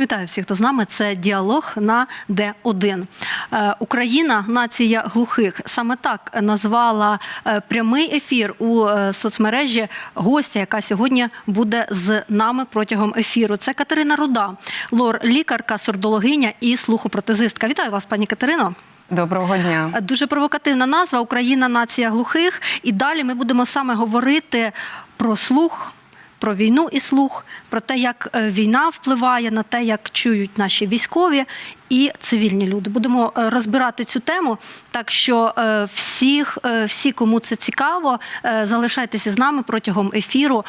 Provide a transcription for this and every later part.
Вітаю всіх, хто з нами. Це діалог на Д1. Е, Україна нація глухих. Саме так назвала е, прямий ефір у е, соцмережі гостя, яка сьогодні буде з нами протягом ефіру. Це Катерина Руда, лор, лікарка, сурдологиня і слухопротезистка. Вітаю вас, пані Катерино. Доброго дня. Дуже провокативна назва Україна нація глухих. І далі ми будемо саме говорити про слух. Про війну і слух, про те, як е, війна впливає на те, як чують наші військові і цивільні люди. Будемо е, розбирати цю тему. Так що е, всіх, всі, кому це цікаво, залишайтеся з нами протягом ефіру.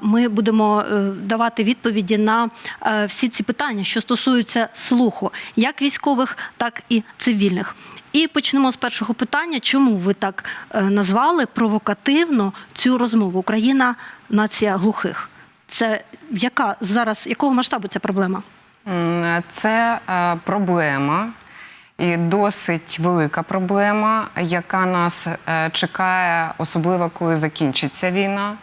Ми будемо давати відповіді на всі ці питання, що стосуються слуху, як військових, так і цивільних. І почнемо з першого питання. Чому ви так назвали провокативно цю розмову? Україна нація глухих. Це яка зараз якого масштабу ця проблема? Це е, проблема. І досить велика проблема, яка нас е, чекає, особливо коли закінчиться війна.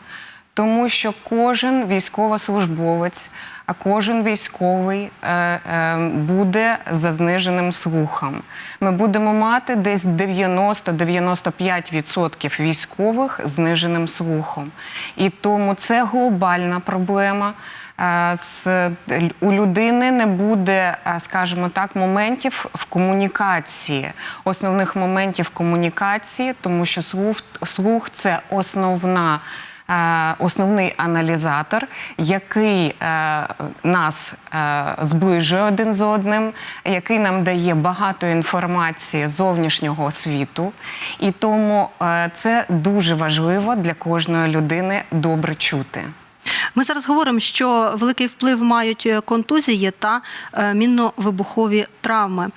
Тому що кожен військовослужбовець, а кожен військовий е, е, буде за зниженим слухом. Ми будемо мати десь 90-95% військових зниженим слухом. І тому це глобальна проблема. Е, У людини не буде, скажімо так, моментів в комунікації, основних моментів комунікації, тому що слух, слух це основна. Е, Основний аналізатор, який е, нас е, зближує один з одним, який нам дає багато інформації зовнішнього світу, і тому це дуже важливо для кожної людини добре чути. Ми зараз говоримо, що великий вплив мають контузії та мінно-вибухові травми.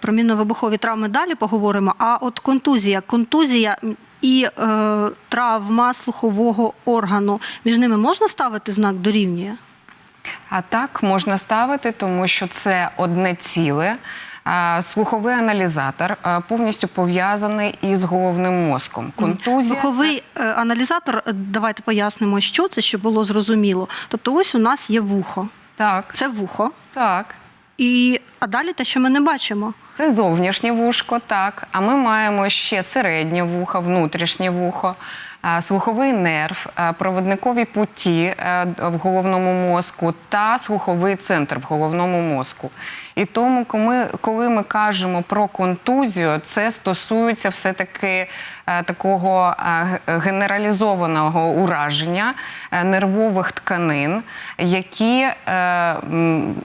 Про мінно-вибухові травми далі поговоримо. А от контузія, контузія і е, травма слухового органу між ними можна ставити знак дорівнює? А так можна ставити, тому що це одне ціле. Слуховий аналізатор повністю пов'язаний із головним мозком. Контузія Слуховий е, аналізатор, е, давайте пояснимо, що це, щоб було зрозуміло. Тобто, ось у нас є вухо. так, Це вухо. так. І а далі те, що ми не бачимо. Це зовнішнє вушко, так. А ми маємо ще середнє вухо, внутрішнє вухо, слуховий нерв, проводникові путі в головному мозку та слуховий центр в головному мозку. І тому, коли ми, кажемо про контузію, це стосується все-таки е, такого е, генералізованого ураження е, нервових тканин, які е,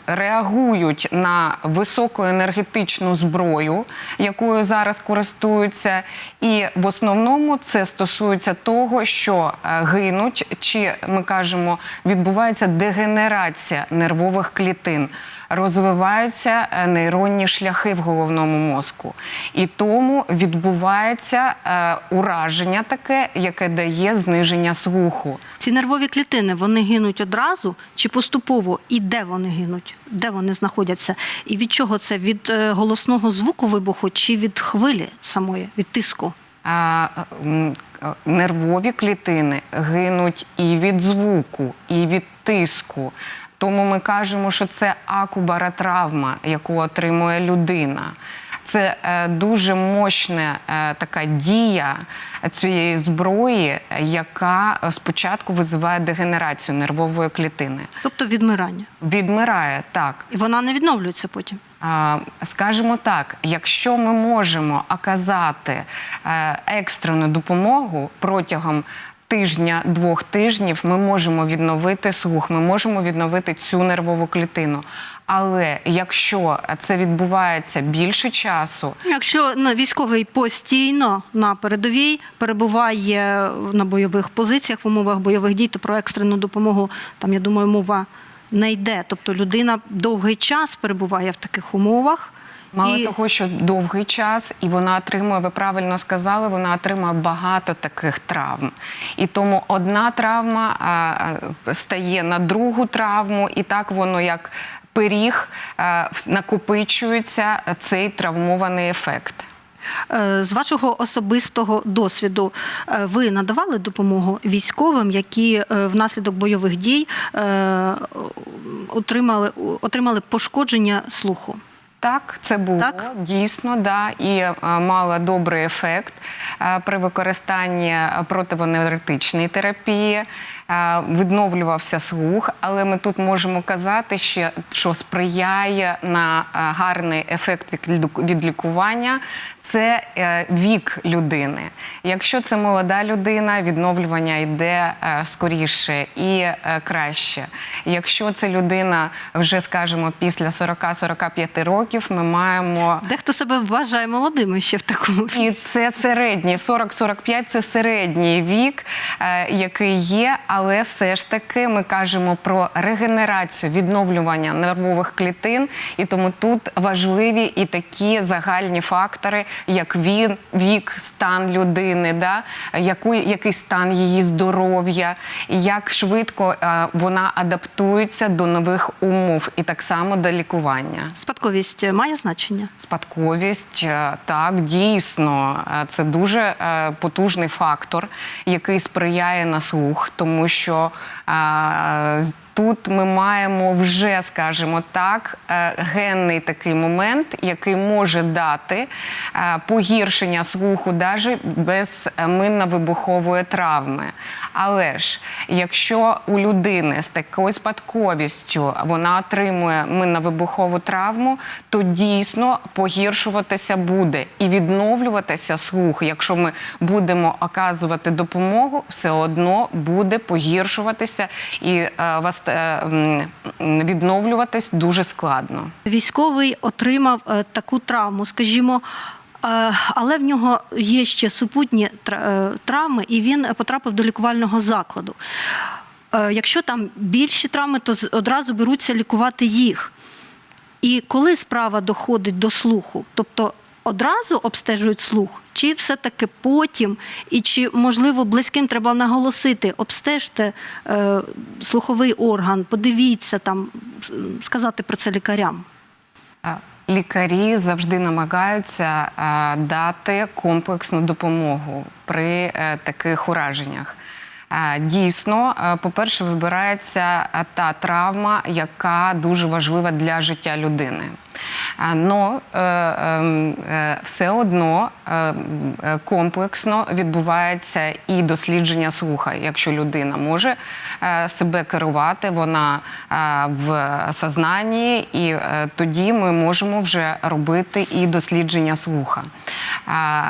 реагують на високоенергетичну зброю, якою зараз користуються. І в основному це стосується того, що е, гинуть, чи ми кажемо, відбувається дегенерація нервових клітин, розвиваються е, нейронні шляхи в головному мозку. І тому відбувається е, ураження таке, яке дає зниження слуху. Ці нервові клітини вони гинуть одразу чи поступово? І де вони гинуть? Де вони знаходяться? І від чого це? Від голосного звуку вибуху чи від хвилі самої, від тиску? Нервові клітини гинуть і від звуку, і від тиску. Тому ми кажемо, що це акубаротравма, яку отримує людина. Це е, дуже мощна е, така дія цієї зброї, яка спочатку визиває дегенерацію нервової клітини. Тобто відмирання. Відмирає так. І вона не відновлюється потім. Скажімо так, якщо ми можемо оказати е, екстрену допомогу протягом тижня-двох тижнів, ми можемо відновити слух, ми можемо відновити цю нервову клітину. Але якщо це відбувається більше часу, Якщо військовий постійно на передовій перебуває на бойових позиціях в умовах бойових дій, то про екстрену допомогу там я думаю, мова не йде. Тобто людина довгий час перебуває в таких умовах. Мало І- того, що довгий час, і вона отримує, ви правильно сказали, вона отримує багато таких травм. І тому одна травма а, стає на другу травму, і так воно як пиріг а, накопичується цей травмований ефект. Е, З вашого особистого досвіду е, ви надавали допомогу військовим, які е, внаслідок бойових дій отримали, отримали пошкодження слуху? Так, це було Так? дійсно, да, і е, мала добрий ефект е, при використанні противоневротичної терапії, відновлювався слух, але ми тут можемо казати, ще, що сприяє на е, гарний ефект від лікування. Це е, вік людини. Якщо це молода людина, відновлювання йде е, скоріше і е, краще. Якщо це людина вже, скажімо, після 40-45 років, ми маємо. Дехто себе вважає молодими ще в такому І це середній 40-45 це середній вік, е, який є, але все ж таки ми кажемо про регенерацію, відновлювання нервових клітин, і тому тут важливі і такі загальні фактори, як він, вік, стан людини, да? яку, який стан її здоров'я, як швидко е, вона адаптується до нових умов, і так само до лікування. спадковість має значення? Спадковість, е, так, дійсно, е, це дуже потужний фактор, який сприяє на слух, тому що е, тут ми маємо вже, скажімо так, е, генний такий момент, який може дати е, погіршення слуху навіть без е, минно-вибухової травми. Але ж якщо у людини з такою спадковістю вона отримує минно-вибухову травму, то дійсно погіршуватися буде і відновлюватися слух. Якщо ми будемо оказувати допомогу, все одно буде погіршуватися і вас- відновлюватись дуже складно. Військовий отримав е, таку травму, скажімо. е, Але в нього є ще супутні е, травми, і він потрапив до лікувального закладу. Якщо там більші травми, то одразу беруться лікувати їх. І коли справа доходить до слуху, тобто одразу обстежують слух, чи все-таки потім, і чи можливо близьким треба наголосити, обстежте е, слуховий орган, подивіться там, сказати про це лікарям. Лікарі завжди намагаються а, дати комплексну допомогу при е, таких ураженнях. А, Дійсно, е, по-перше, вибирається е, та травма, яка дуже важлива для життя людини. А, Но е, ем, е, все одно е, е, комплексно відбувається і дослідження слуха. Якщо людина може е, себе керувати, вона е, в сознанні, і е, тоді ми можемо вже робити і дослідження слуха.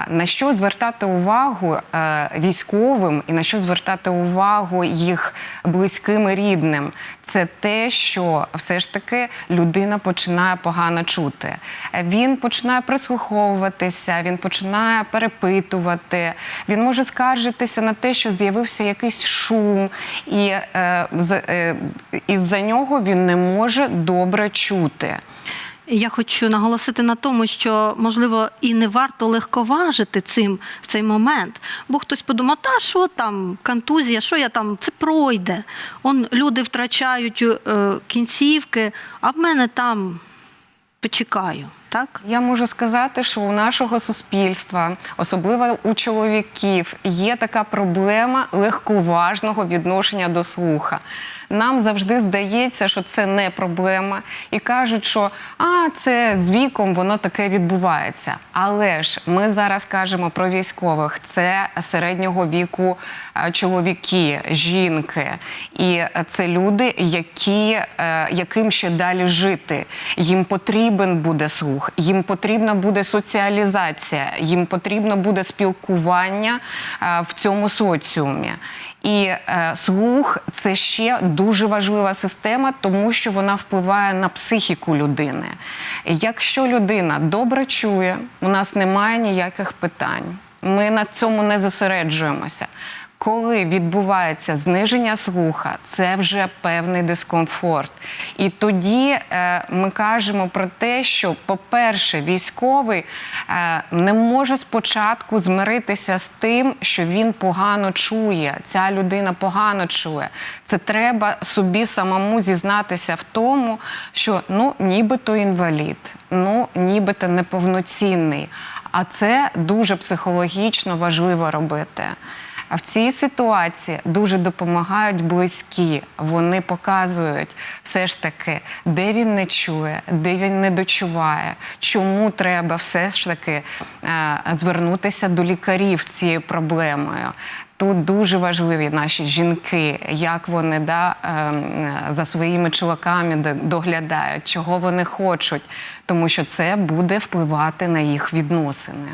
На що звертати увагу е, військовим і на що звертати увагу їх близьким і рідним? Це те, що все ж таки людина починає погано чути. Він починає прислуховуватися, він починає перепитувати, він може скаржитися на те, що з'явився якийсь шум, і е, е, із-за нього він не може добре чути. Я хочу наголосити на тому, що можливо і не варто легковажити цим в цей момент, бо хтось подумав, та що там, контузія, що я там, це пройде. Он люди втрачають е, кінцівки, а в мене там почекаю. Так? Я можу сказати, що у нашого суспільства, особливо у чоловіків, є така проблема легковажного відношення до слуха. Нам завжди здається, що це не проблема, і кажуть, що а це з віком воно таке відбувається. Але ж ми зараз кажемо про військових: це середнього віку е, чоловіки, жінки, і це люди, які, е, яким ще далі жити. Їм потрібен буде слух, їм потрібна буде соціалізація, їм потрібно буде спілкування е, в цьому соціумі. І е, слух це ще дуже важлива система, тому що вона впливає на психіку людини. Якщо людина добре чує, у нас немає ніяких питань. Ми на цьому не зосереджуємося. Коли відбувається зниження слуха, це вже певний дискомфорт. І тоді е, ми кажемо про те, що, по-перше, військовий е, не може спочатку змиритися з тим, що він погано чує. Ця людина погано чує. Це треба собі самому зізнатися в тому, що ну, нібито інвалід, ну, нібито неповноцінний. А це дуже психологічно важливо робити. А в цій ситуації дуже допомагають близькі. Вони показують все ж таки, де він не чує, де він не дочуває, чому треба все ж таки е, звернутися до лікарів з цією проблемою. Тут дуже важливі наші жінки, як вони да, ем, за своїми чоловіками доглядають, чого вони хочуть, тому що це буде впливати на їх відносини.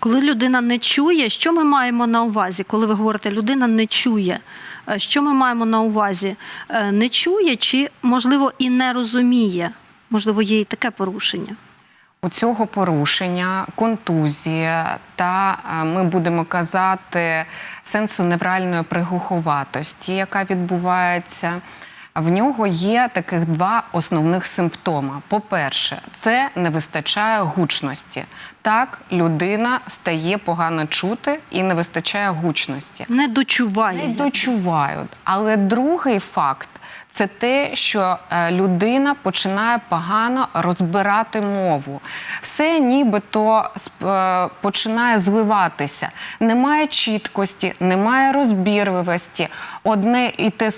Коли людина не чує, що ми маємо на увазі? Коли ви говорите, людина не чує, е, що ми маємо на увазі? Е, Не чує чи, можливо, і не розуміє? Можливо, є і таке порушення. У цього порушення, контузія та е, ми будемо казати сенсоневральної пригуховатості, яка відбувається. В нього є таких два основних симптоми. По-перше, це не вистачає гучності. Так, людина стає погано чути і не вистачає гучності. Не дочуває. Не дочувають. Але другий факт це те, що е, людина починає погано розбирати мову. Все нібито е, починає зливатися. Немає чіткості, немає розбірливості. Одне і те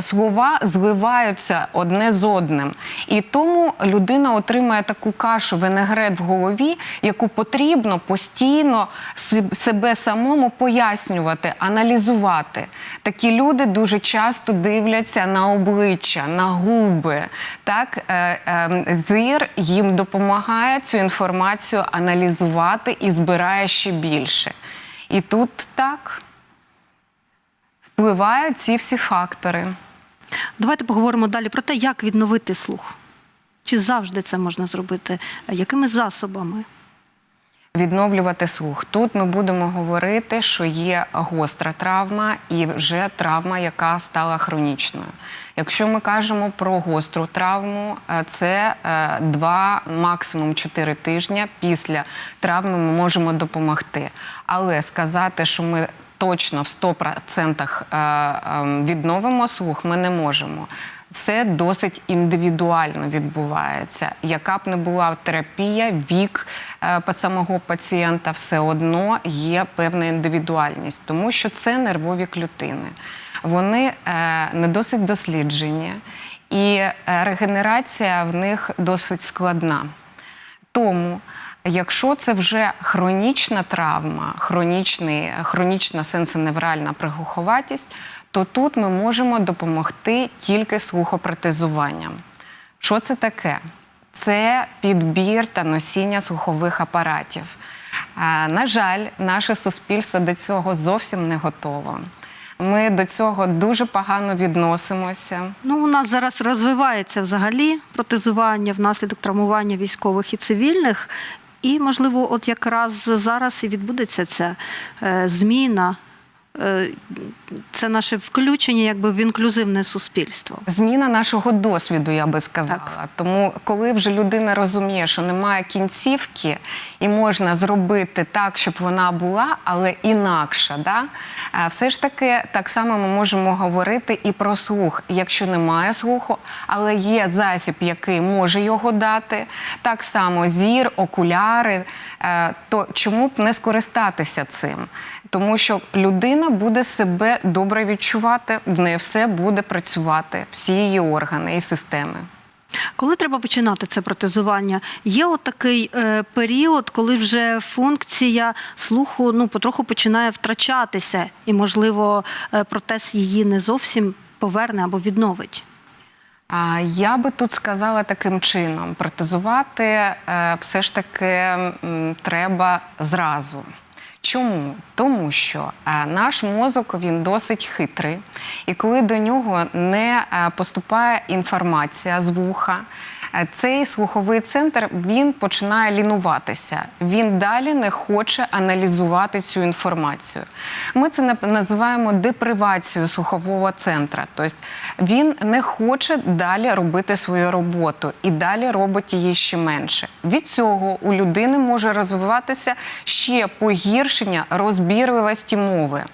слова зливаються одне з одним. І тому людина отримує таку кашу винегрет в голові, яку потрібно постійно себе самому пояснювати, аналізувати. Такі люди дуже часто дивляться на обличчя, на губи. Так, Е, е, зір їм допомагає цю інформацію аналізувати і збирає ще більше. І тут так впливають ці всі фактори. Давайте поговоримо далі про те, як відновити слух. Чи завжди це можна зробити? Якими засобами? Відновлювати слух. Тут ми будемо говорити, що є гостра травма і вже травма, яка стала хронічною. Якщо ми кажемо про гостру травму, е, це е, два, максимум чотири тижні після травми ми можемо допомогти. Але сказати, що ми точно в 100% е, е, відновимо слух, ми не можемо. Це досить індивідуально відбувається. Яка б не була терапія, вік е, самого пацієнта, все одно є певна індивідуальність, тому що це нервові клітини. Вони е, не досить досліджені, і е, регенерація в них досить складна. Тому, якщо це вже хронічна травма, хронічний, хронічна сенсоневральна пригуховатість, то тут ми можемо допомогти тільки слухопротезуванням. Що це таке? Це підбір та носіння слухових апаратів. На жаль, наше суспільство до цього зовсім не готово. Ми до цього дуже погано відносимося. Ну, у нас зараз розвивається взагалі протезування внаслідок травмування військових і цивільних. І, можливо, от якраз зараз і відбудеться ця е, зміна. Е, це наше включення якби в інклюзивне суспільство. Зміна нашого досвіду, я би сказала. Тому, коли вже людина розуміє, що немає кінцівки, і можна зробити так, щоб вона була, але інакша, да? е, все ж таки так само ми можемо говорити і про слух. Якщо немає слуху, але є засіб, який може його дати, так само зір, окуляри, е, то чому б не скористатися цим? Тому що людина буде себе добре відчувати, в неї все буде працювати, всі її органи і системи. Коли треба починати це протезування? Є от такий е, період, коли вже функція слуху ну, потроху починає втрачатися, і, можливо, е, протез її не зовсім поверне або відновить. Я би тут сказала таким чином: протезувати е, все ж таки треба зразу. Чому? Тому що е, наш мозок він досить хитрий, і коли до нього не е, поступає інформація з вуха, е, цей слуховий центр він починає лінуватися. Він далі не хоче аналізувати цю інформацію. Ми це називаємо депривацією слухового центра. Тобто він не хоче далі робити свою роботу і далі робить її ще менше. Від цього у людини може розвиватися ще погіршення погіршення розбірливості мови.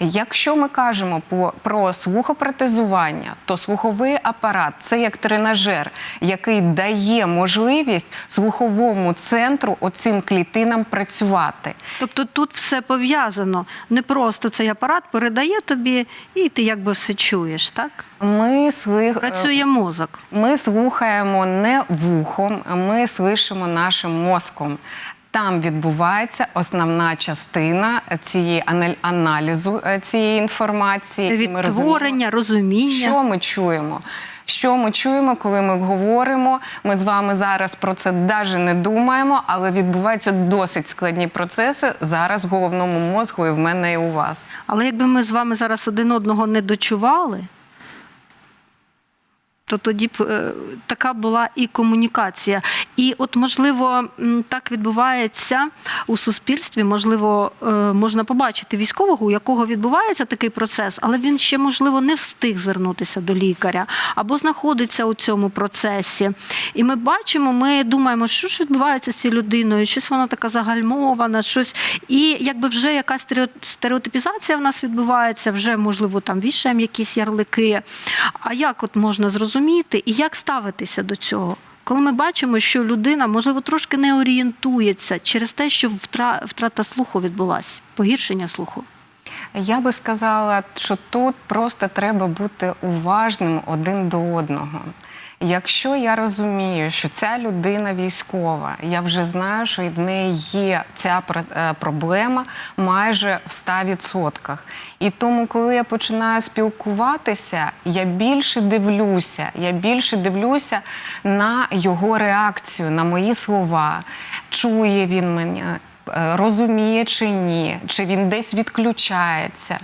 Якщо ми кажемо про слухопротезування, то слуховий апарат це як тренажер, який дає можливість слуховому центру оцим клітинам працювати. Тобто тут все пов'язано. Не просто цей апарат передає тобі, і ти якби все чуєш, так? Ми слих... Працює мозок. Ми слухаємо не вухом, ми слышимо нашим мозком. Там відбувається основна частина цієї аналізу е, цієї інформації. ми розуміємо, Відтворення, розуміння. що ми чуємо? Що ми чуємо, коли ми говоримо? Ми з вами зараз про це навіть не думаємо, але відбуваються досить складні процеси зараз в головному мозку і в мене і у вас. Але якби ми з вами зараз один одного не дочували, то тоді б е, така була і комунікація. І от, можливо, так відбувається у суспільстві. Можливо, е, можна побачити військового, у якого відбувається такий процес, але він ще, можливо, не встиг звернутися до лікаря або знаходиться у цьому процесі. І ми бачимо, ми думаємо, що ж відбувається з цією людиною, щось вона така загальмована, щось. І якби вже якась стереотипізація в нас відбувається, вже можливо там вішаємо якісь ярлики. А як от можна зрозуміти і як ставитися до цього? Коли ми бачимо, що людина, можливо, трошки не орієнтується через те, що втра- втрата слуху відбулася, погіршення слуху. Я би сказала, що тут просто треба бути уважним один до одного. Якщо я розумію, що ця людина військова, я вже знаю, що в неї є ця е, проблема майже в 100%. І тому, коли я починаю спілкуватися, я більше дивлюся, я більше дивлюся на його реакцію, на мої слова. Чує він мене, розуміє чи ні, чи він десь відключається.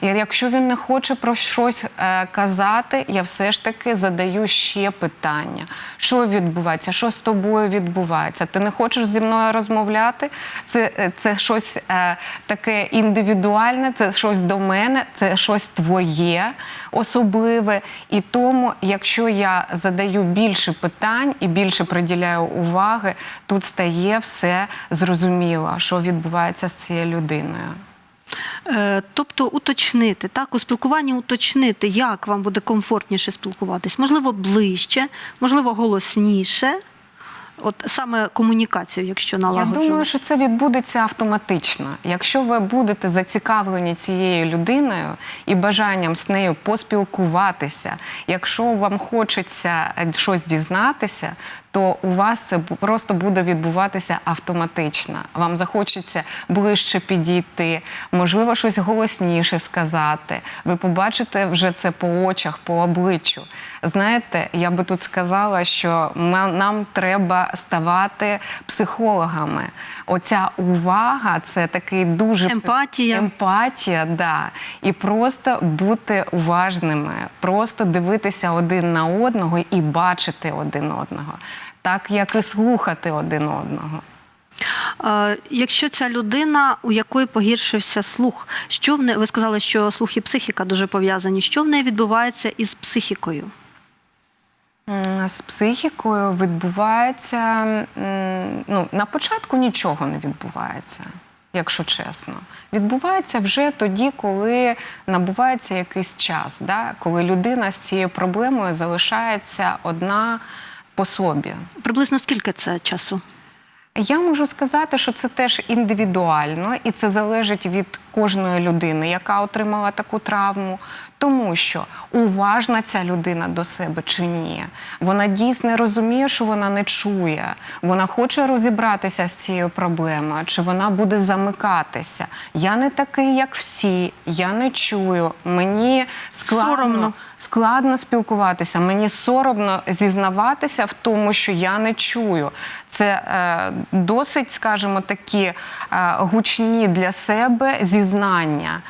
І якщо він не хоче про щось е, казати, я все ж таки задаю ще питання: що відбувається, що з тобою відбувається? Ти не хочеш зі мною розмовляти? Це, е, це щось е, таке індивідуальне, це щось до мене, це щось твоє особливе. І тому, якщо я задаю більше питань і більше приділяю уваги, тут стає все зрозуміло, що відбувається з цією людиною. Е, Тобто уточнити, так, у спілкуванні уточнити, як вам буде комфортніше спілкуватись, можливо, ближче, можливо, голосніше. От саме комунікацію, якщо Я думаю, що це відбудеться автоматично. Якщо ви будете зацікавлені цією людиною і бажанням з нею поспілкуватися, якщо вам хочеться е, щось дізнатися, то у вас це просто буде відбуватися автоматично. Вам захочеться ближче підійти, можливо, щось голосніше сказати. Ви побачите вже це по очах, по обличчю. Знаєте, я би тут сказала, що нам треба ставати психологами. Оця увага це такий дуже псих- Емпатія. Емпатія, да. І просто бути уважними, просто дивитися один на одного і бачити один одного, так як і слухати один одного. Е, Якщо ця людина, у якої погіршився слух, що в не ви сказали, що слух і психіка дуже пов'язані. Що в неї відбувається із психікою? З психікою відбувається ну, на початку нічого не відбувається, якщо чесно. Відбувається вже тоді, коли набувається якийсь час, да? коли людина з цією проблемою залишається одна по собі. Приблизно скільки це часу? Я можу сказати, що це теж індивідуально, і це залежить від кожної людини, яка отримала таку травму, тому що уважна ця людина до себе чи ні. Вона дійсно розуміє, що вона не чує, вона хоче розібратися з цією проблемою, чи вона буде замикатися. Я не такий, як всі, я не чую. Мені складно, Соромно. складно спілкуватися. Мені соромно зізнаватися в тому, що я не чую. Це е, досить, скажімо, такі е, гучні для себе зізнання.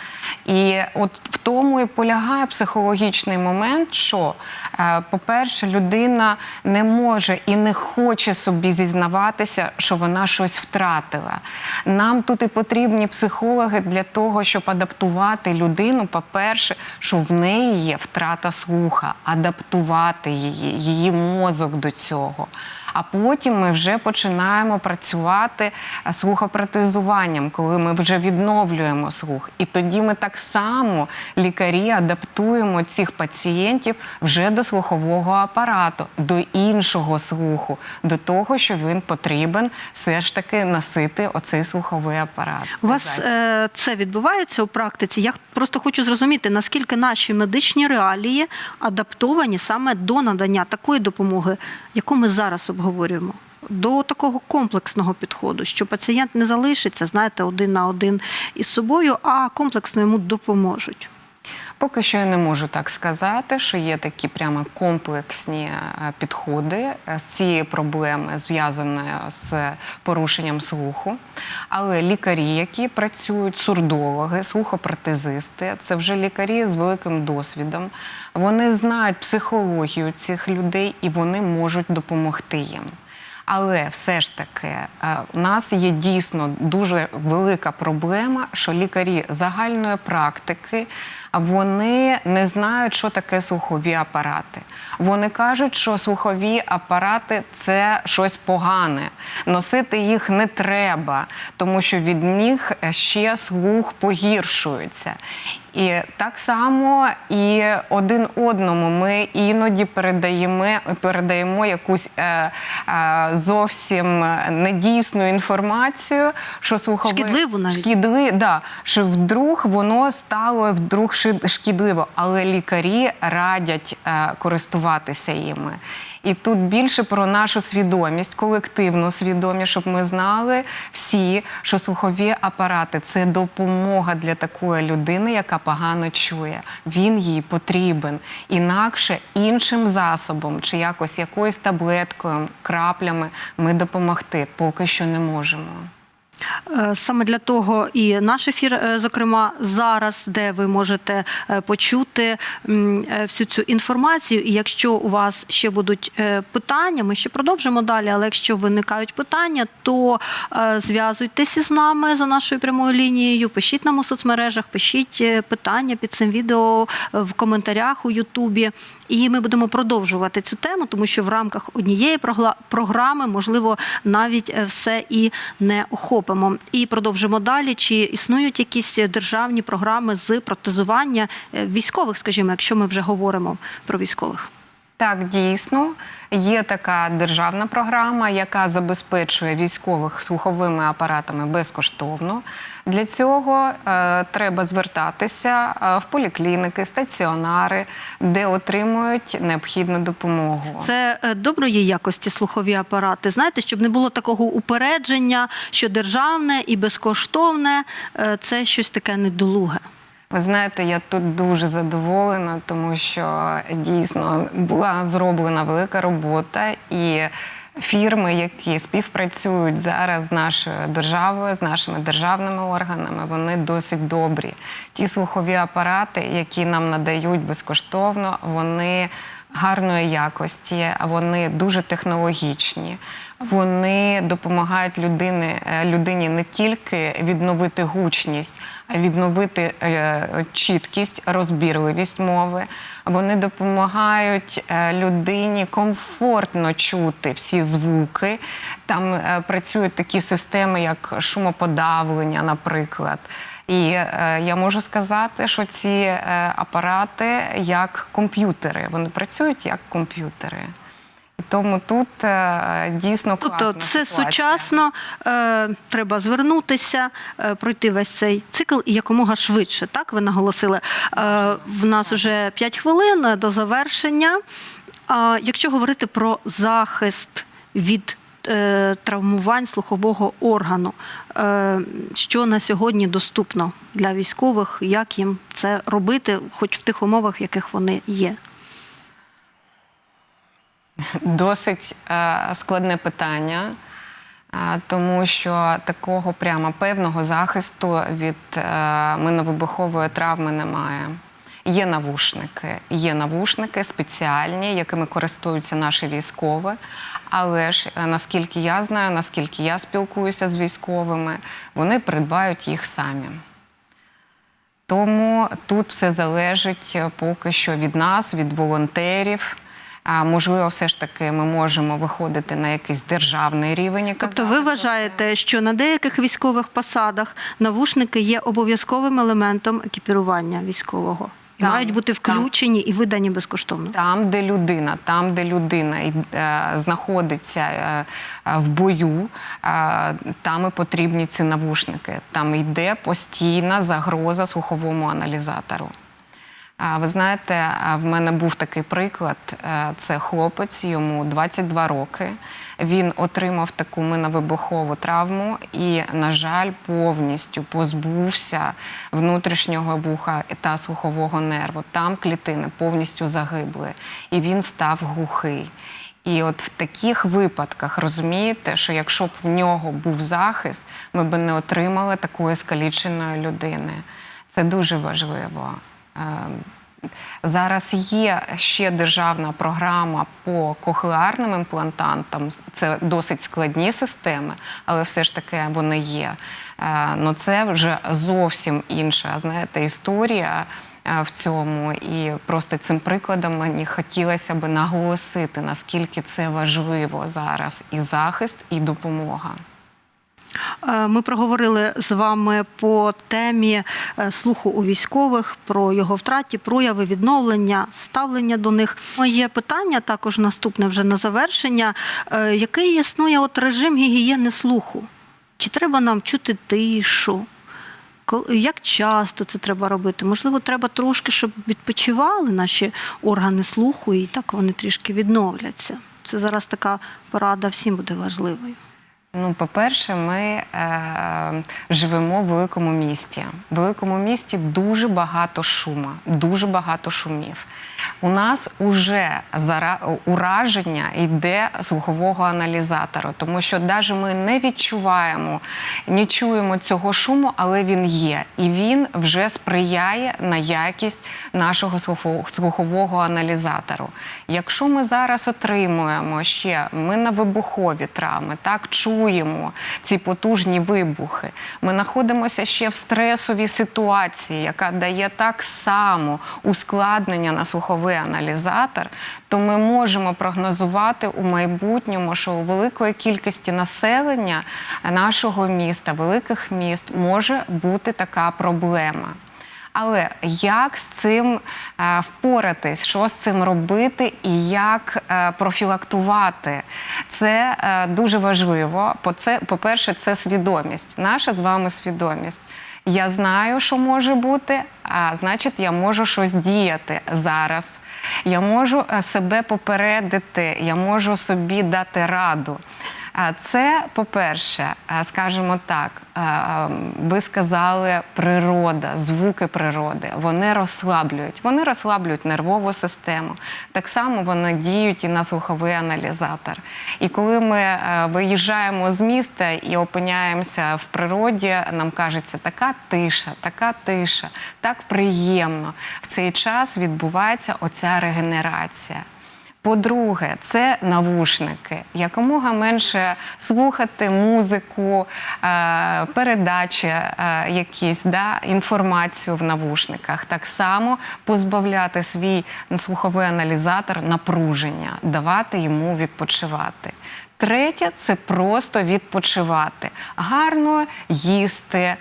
І от в тому і полягає психологічний момент, що, е, по-перше, людина не може і не хоче собі зізнаватися, що вона щось втратила. Нам тут і потрібні психологи для того, щоб адаптувати людину. По-перше, що в неї є втрата слуха, адаптувати її, її мозок до цього. А потім ми вже починаємо працювати е, слухопротезуванням, коли ми вже відновлюємо слух. І тоді ми так само, лікарі, адаптуємо цих пацієнтів вже до слухового апарату, до іншого слуху, до того, що він потрібен все ж таки носити оцей слуховий апарат. У вас е, це відбувається у практиці? Я просто хочу зрозуміти, наскільки наші медичні реалії адаптовані саме до надання такої допомоги, яку ми зараз обговорюємо. До такого комплексного підходу, що пацієнт не залишиться, знаєте, один на один із собою, а комплексно йому допоможуть. Поки що я не можу так сказати, що є такі прямо комплексні е, підходи е, з цієї проблеми, зв'язаної з порушенням слуху. Але лікарі, які працюють, сурдологи, слухопротезисти, це вже лікарі з великим досвідом. Вони знають психологію цих людей і вони можуть допомогти їм. Але все ж таки е, у нас є дійсно дуже велика проблема, що лікарі загальної практики вони не знають, що таке слухові апарати. Вони кажуть, що слухові апарати це щось погане. Носити їх не треба, тому що від них ще слух погіршується. І так само і один одному ми іноді передаємо, передаємо якусь е, е, зовсім недійсну інформацію, що слухове Шкідливу навіть. шкідли, да, що вдруг воно стало вдруг шкідливо, але лікарі радять е, користуватися іми. І тут більше про нашу свідомість, колективну свідомість, щоб ми знали всі, що слухові апарати це допомога для такої людини, яка погано чує. Він їй потрібен. Інакше іншим засобом чи якось якоюсь таблеткою, краплями ми допомогти поки що не можемо. Е, Саме для того і наш ефір, е, зокрема, зараз, де ви можете е, почути всю цю інформацію. І якщо у вас ще будуть питання, ми ще продовжимо далі. Але якщо виникають питання, то зв'язуйтесь із нами за нашою прямою лінією, пишіть нам у соцмережах, пишіть питання під цим відео в коментарях у Ютубі. І ми будемо продовжувати цю тему, тому що в рамках однієї програми можливо навіть все і не охопимо. І продовжимо далі. Чи існують якісь державні програми з протезування е, військових, скажімо, якщо ми вже говоримо про військових? Так, дійсно, є така державна програма, яка забезпечує військових слуховими апаратами безкоштовно. Для цього е, треба звертатися е, в полікліники, стаціонари, де отримують необхідну допомогу. Це е, доброї якості слухові апарати. Знаєте, щоб не було такого упередження, що державне і безкоштовне е, це щось таке недолуге. Ви знаєте, я тут дуже задоволена, тому що дійсно була зроблена велика робота і. Фірми, які співпрацюють зараз з нашою державою, з нашими державними органами, вони досить добрі. Ті слухові апарати, які нам надають безкоштовно, вони гарної якості, вони дуже технологічні. Вони допомагають людини, е, людині не тільки відновити гучність, а відновити е, чіткість, розбірливість мови. Вони допомагають е, людині комфортно чути всі звуки. Там працюють такі системи, як шумоподавлення, наприклад. І я можу сказати, що ці апарати як комп'ютери, вони працюють як комп'ютери. Тому тут е, дісно класна Тобто все ситуація. сучасно, е, треба звернутися, е, пройти весь цей цикл і якомога швидше. Так ви наголосили. В нас вже 5 хвилин до завершення. Якщо говорити про захист від травмувань слухового органу, що на сьогодні доступно для військових, як їм це робити, хоч в тих умовах, в яких вони є? Досить е, складне питання, е, тому що такого прямо певного захисту від е, миновибухової травми немає. Є навушники, є навушники спеціальні, якими користуються наші військові. Але ж наскільки я знаю, наскільки я спілкуюся з військовими, вони придбають їх самі. Тому тут все залежить поки що від нас, від волонтерів, А можливо, все ж таки ми можемо виходити на якийсь державний рівень. і Тобто ви вважаєте, що на деяких військових посадах навушники є обов'язковим елементом екіпірування військового Там, мають бути там. включені і видані безкоштовно? Там, де людина, там, де людина й- е, знаходиться е, е, в бою, е, там і потрібні ці навушники. Там йде постійна загроза слуховому аналізатору. А Ви знаєте, в мене був такий приклад. Е, Це хлопець, йому 22 роки. Він отримав таку миновибухову травму і, на жаль, повністю позбувся внутрішнього вуха та слухового нерву. Там клітини повністю загибли, і він став глухий. І от в таких випадках розумієте, що якщо б в нього був захист, ми б не отримали такої скаліченої людини. Це дуже важливо. Е, Зараз є ще державна програма по кохлеарним імплантантам. Це досить складні системи, але все ж таки вони є. Е, Ну це вже зовсім інша, знаєте, історія е, в цьому. І просто цим прикладом мені хотілося би наголосити, наскільки це важливо зараз і захист, і допомога. Е, Ми проговорили з вами по темі е, слуху у військових, про його втраті, прояви відновлення, ставлення до них. Моє питання також наступне вже на завершення. Е, Який існує от режим гігієни слуху? Чи треба нам чути тишу? Як часто це треба робити? Можливо, треба трошки, щоб відпочивали наші органи слуху, і так вони трішки відновляться. Це зараз така порада всім буде важливою. Ну, по-перше, ми е, живемо в великому місті. В великому місті дуже багато шума, дуже багато шумів. У нас уже зара- ураження йде слухового аналізатора, тому що навіть ми не відчуваємо, не чуємо цього шуму, але він є. І він вже сприяє на якість нашого слухового аналізатору. Якщо ми зараз отримуємо ще ми на вибухові травми, так чуємо ці потужні вибухи. Ми знаходимося ще в стресовій ситуації, яка дає так само ускладнення на слуховий аналізатор, то ми можемо прогнозувати у майбутньому, що у великої кількості населення нашого міста, великих міст, може бути така проблема. Але як з цим е, впоратись, що з цим робити і як е, профілактувати? Це е, дуже важливо. По-перше, це свідомість, наша з вами свідомість. Я знаю, що може бути, а значить, я можу щось діяти зараз. Я можу себе попередити, я можу собі дати раду. Це, по-перше, е, скажімо так, е, ви сказали природа, звуки природи. Вони розслаблюють. Вони розслаблюють нервову систему. Так само вони діють і на слуховий аналізатор. І коли ми е, виїжджаємо з міста і опиняємося в природі, нам кажеться, така тиша, така тиша, так приємно. В цей час відбувається оця регенерація. По-друге, це навушники. Якомога менше слухати музику, е, передачі е, якісь, да, інформацію в навушниках. Так само позбавляти свій слуховий аналізатор напруження, давати йому відпочивати. Третє це просто відпочивати, гарно їсти, е,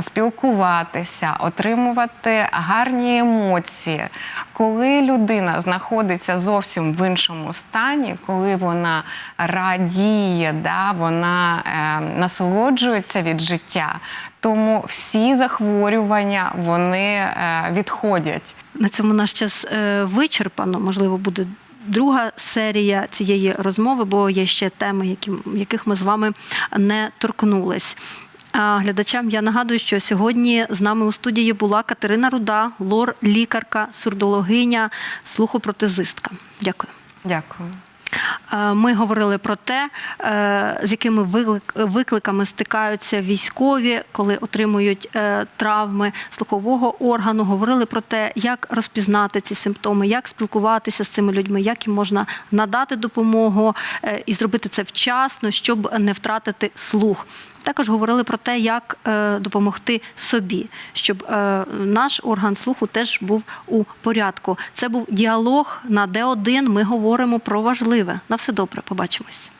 спілкуватися, отримувати гарні емоції. Коли людина знаходиться зовсім в іншому стані, коли вона радіє, да, вона е, насолоджується від життя, тому всі захворювання вони е, відходять. На цьому наш час е, вичерпано. Можливо, буде друга серія цієї розмови, бо є ще теми, які, яких ми з вами не торкнулись. А глядачам я нагадую, що сьогодні з нами у студії була Катерина Руда, лор-лікарка, сурдологиня, слухопротезистка. Дякую. Дякую. Е, Ми говорили про те, е, з якими виклик- викликами стикаються військові, коли отримують е, травми слухового органу. Говорили про те, як розпізнати ці симптоми, як спілкуватися з цими людьми, як їм можна надати допомогу і зробити це вчасно, щоб не втратити слух. Також говорили про те, як допомогти собі, щоб наш орган слуху теж був у порядку. Це був діалог на Д1. Ми говоримо про важливе. На все добре, побачимось.